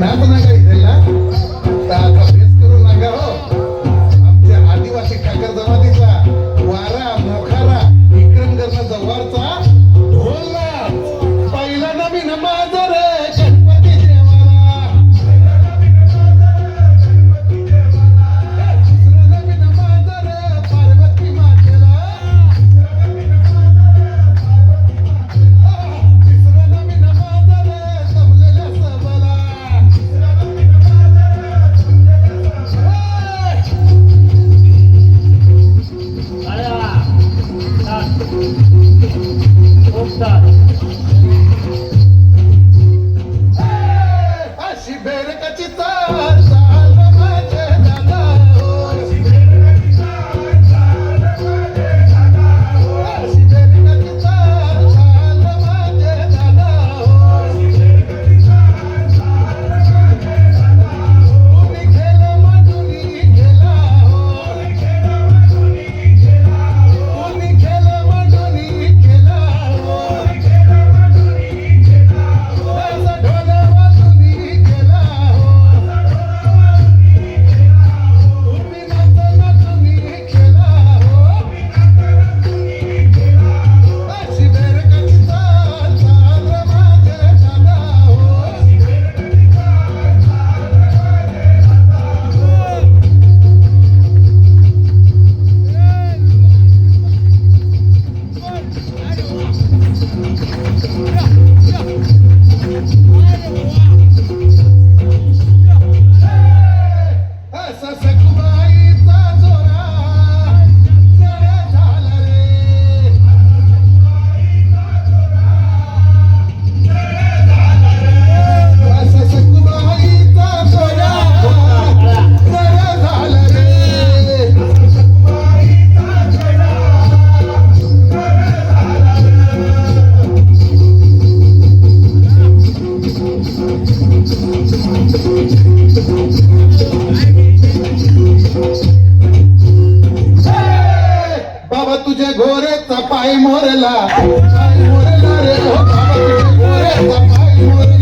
ప్రార్థన बाबा तुझे घोरे पाय मोरला. पाय मोरला रे हो बाबा तुझे घोरे पाय मोरला.